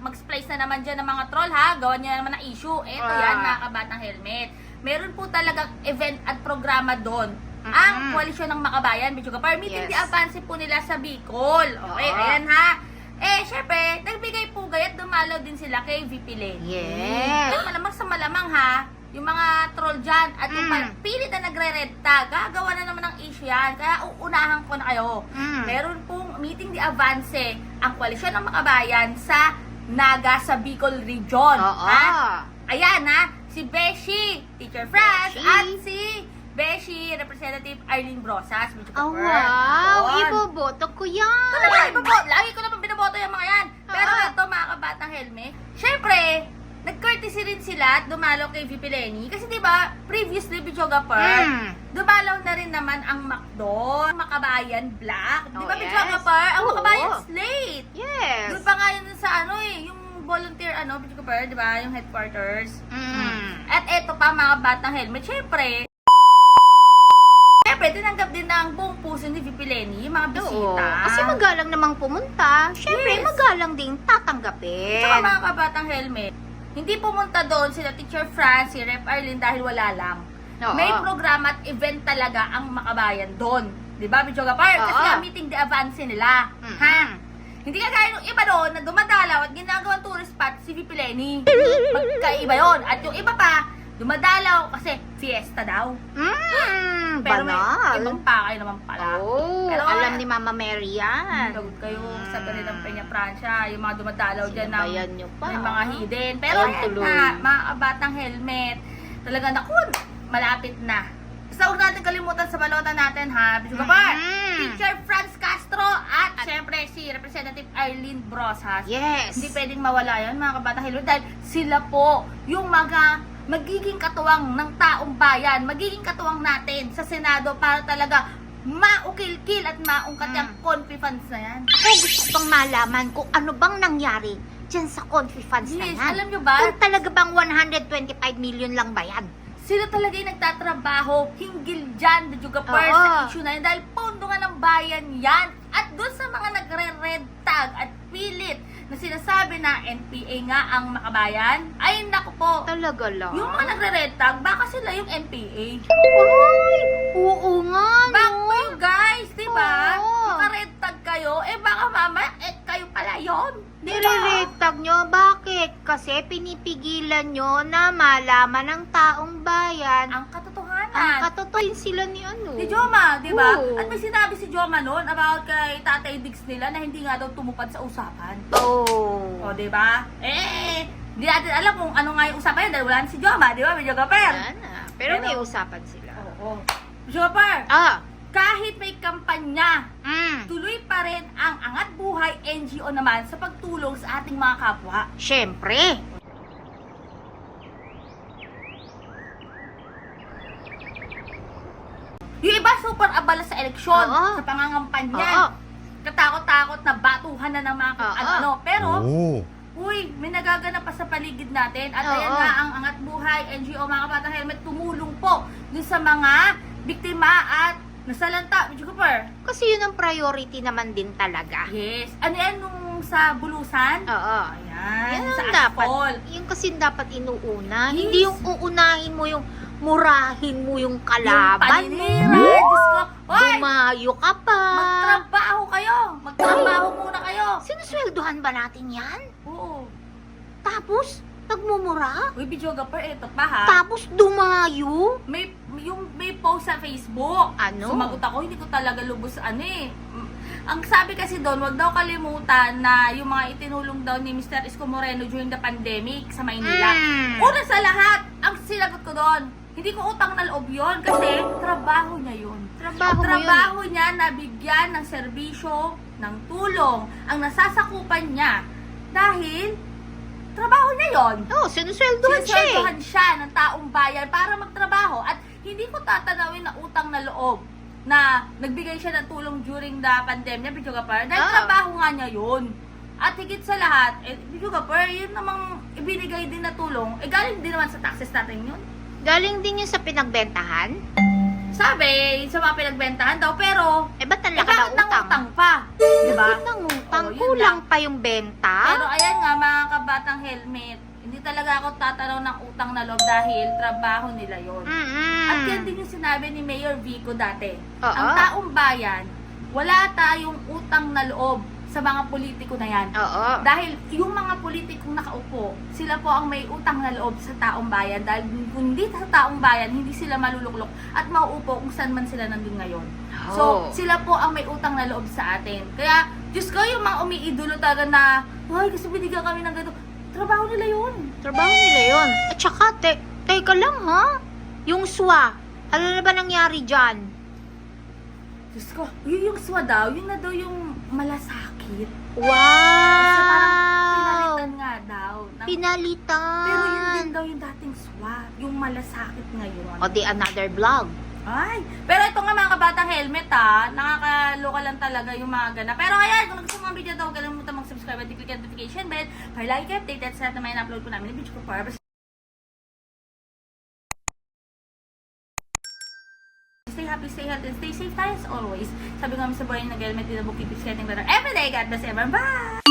na naman dyan ng mga troll ha. Gawa niya naman ng issue. Ito Ah. yan, mga kabatang helmet. Meron po talagang event at programa doon. Mm-mm. Ang koalisyon ng Makabayan, Bichuga Par. Meeting Yes. di po nila sa Bicol. Okay, Oo. ayan ha. Eh, syempre, nagbigay pugay at dumalaw din sila kay VP Lenny. Yes. Pero malamang sa malamang ha, yung mga troll dyan at yung Mm. pa- pilit na nagre-red tag, gagawa na naman ng issue yan. Kaya uunahan ko na kayo. Mm. Meron pong meeting di avance ang koalisyon ng makabayan sa Naga sa Bicol Region. Oo. Ha? Ayan ha, si Beshi, Teacher Beshi. at si Beshi, Representative Arlene Brosas. Medyo Oh, ka-per. wow. Yun. Iboboto ko yan. Ito naman, po. Lagi ko naman binoboto yung mga yan. Pero Oo. ito, mga kabatang helmet, syempre, nag-courtesy rin sila at dumalaw kay VP Lenny. Kasi di ba previously, Bichoga Park, Mm. dumalaw na rin naman ang McDo, Makabayan Black. Di Oh, ba, yes. Bichoga Park? Ang Oo. Makabayan Slate. Yes. Doon pa nga yun sa ano eh, yung volunteer ano, Bichoga Park, di ba? Yung headquarters. Mm. At eto pa, mga batang helmet, syempre, syempre, tinanggap din ng buong puso ni VP Lenny, yung mga Oo. bisita. Kasi magalang namang pumunta. Siyempre, Yes. magalang ding tatanggapin. Tsaka mga kabatang helmet, hindi pumunta doon sila Teacher Franz, si Rep Arlene dahil wala lang. Oo. May programa at event talaga ang makabayan doon. Di ba, Bichoga Park? Kasi Oo. nga meeting de avance nila. Mm-mm. Ha? Hindi ka gaya nung iba doon na dumadalaw at ginagawang tourist spot si VP Lenny. Magkaiba yon At yung iba pa, dumadalaw kasi fiesta daw. Mm, Pero may banal. ibang pakay naman pala. Oh, Pero, alam ni Mama Mary yan. Sagot kayo sa Mm. Ganitang Peña Francia, yung mga dumadalaw dyan ng Sinabayan nyo pa. may mga hidden. Pero ayan tuloy. na, mga kabatang helmet. Talaga naku, malapit na. Basta huwag natin kalimutan sa balota natin ha. Bar, Mm. Teacher Franz Castro at syempre si Representative Arlene Brosas. Yes. Hindi pwedeng mawala yan mga kabatang helmet dahil sila po yung mga magiging katuwang ng taong bayan, magiging katuwang natin sa Senado para talaga maukil-kil at maungkat yung Mm. confi funds na yan. Ako gusto pang malaman kung ano bang nangyari dyan sa Confi Funds na Yes, yan. alam nyo ba? Kung talaga bang 125 million lang ba yan? sila talaga yung nagtatrabaho hinggil dyan, the Juga Pars, sa issue na yun. Dahil pondo nga ng bayan yan. At doon sa mga nagre-red tag at pilit na sinasabi na NPA nga ang makabayan, ay naku po. Talaga lang? Yung mga nagre-red tag, baka sila yung NPA. Ay, oo nga, Back no? to you guys, di ba? Oo. Naka-red tag kayo, eh baka mama, eh kayo pala yun. Di ba? Nire-retag nyo. Bakit? Kasi pinipigilan nyo na malaman ng taong bayan. Ang Ang katotohanan sila ni ano. Si Joma, di ba? Oo. At may sinabi si Joma noon about kay Tatay Diggs nila na hindi nga daw tumupad sa usapan. Oh. O, di ba? Eh, di natin alam kung ano nga yung usapan yun dahil wala na si Joma, di ba? Medyo gaper. Yan na. Pero may Pero- usapan sila. Oo. Jopar, Ah. kahit may kampanya, Mm. tuloy pa rin ang Angat Buhay NGO naman sa pagtulong sa ating mga kapwa. Siyempre. Yung iba super abala sa eleksyon, Oo. sa pangangampanya. Oo. Katakot-takot na batuhan na ng mga kung Oo. ano. Pero, Oh. Uy, may nagaganap pa sa paligid natin. At Oo. ayan nga ang Angat Buhay, NGO, mga kapatang helmet, tumulong po dun sa mga biktima at nasalanta. Medyo. Kasi yun ang priority naman din talaga. Yes. Ano yan nung sa bulusan? Oo. Ayan, Yan sa ang dapat. asphalt. Yung kasi dapat inuuna. Yes. Hindi yung uunahin mo yung murahin mo yung kalaban mo. Dumayo ka pa. Magtrabaho kayo. Magtrabaho muna kayo. Sinusweldohan ba natin yan? Oo. Tapos, nagmumura? Uy, video gapar, eto pa ha. Tapos dumayo? may yung may post sa Facebook. Ano? Sumagot ako, hindi ko talaga lubos ano eh. Ang sabi kasi doon, wag daw kalimutan na yung mga itinulong daw ni Mr. Isko Moreno during the pandemic sa Maynila. Mm. Una sa lahat, ang sinagot ko doon, hindi ko utang na loob yun kasi trabaho niya yun. Trabaho mo yun. trabaho niya na bigyan ng serbisyo, ng tulong, ang nasasakupan niya dahil trabaho niya yon. Oo, sinusweldohan siya eh. Sinisweldohan siya ng taong bayan para magtrabaho at hindi ko tatanawin na utang na loob na nagbigay siya ng tulong during the pandemya, Bidyo Gapar, dahil Oo. trabaho nga niya yun. At higit sa lahat, eh, Bidyo Gapar, yun namang ibinigay din na tulong, eh galing din naman sa taxes natin yun. Galing din yun sa pinagbentahan. Sabi, sa mga pinagbentahan daw, pero, Eh, ba't ang eh, laki ng bakit utang? nangutang pa? Diba? Ng utang? Yun Kulang pa yung benta? Pero ayan nga, mga kabatang helmet, hindi talaga ako tatanaw ng utang na loob dahil trabaho nila yon. Mm-mm. At yan din yung sinabi ni Mayor Vico dati. Oo. Ang taong bayan, wala tayong utang na loob sa mga politiko na yan. Oo. Dahil yung mga politikong nakaupo, sila po ang may utang na loob sa taong bayan. Dahil kung hindi sa taong bayan, hindi sila maluluklok at mauupo kung saan man sila nandun ngayon. So, Oo. sila po ang may utang na loob sa atin. Kaya, Diyos ko, yung mga umiidolo talaga na, ay, kasi binigyan kami ng ganito. Trabaho nila yun. Trabaho nila yun. At saka, te, teka lang ha? Yung SWA, ano na ba nangyari dyan? Diyos ko, yun yung swa daw, yun na daw yung malasakit. Wow! Pinalitan nga daw. ng- Pinalitan. pero yun din daw yung dating swa, yung malasakit ngayon. O di another vlog. Ay, pero ito nga mga kabatang helmet ha, nakakaloka lang talaga yung mga gana. Pero ayan, kung gusto mo ang video daw, huwag kalimutan mag-subscribe at i-click ang notification bell para lagi kayo updated sa lahat na may na-upload po namin ng video ko para Stay happy, stay healthy, and stay safe tayo always. Sabi nga sa buhay ng helmet, din ang bukit is getting better every day. God bless everyone. Bye!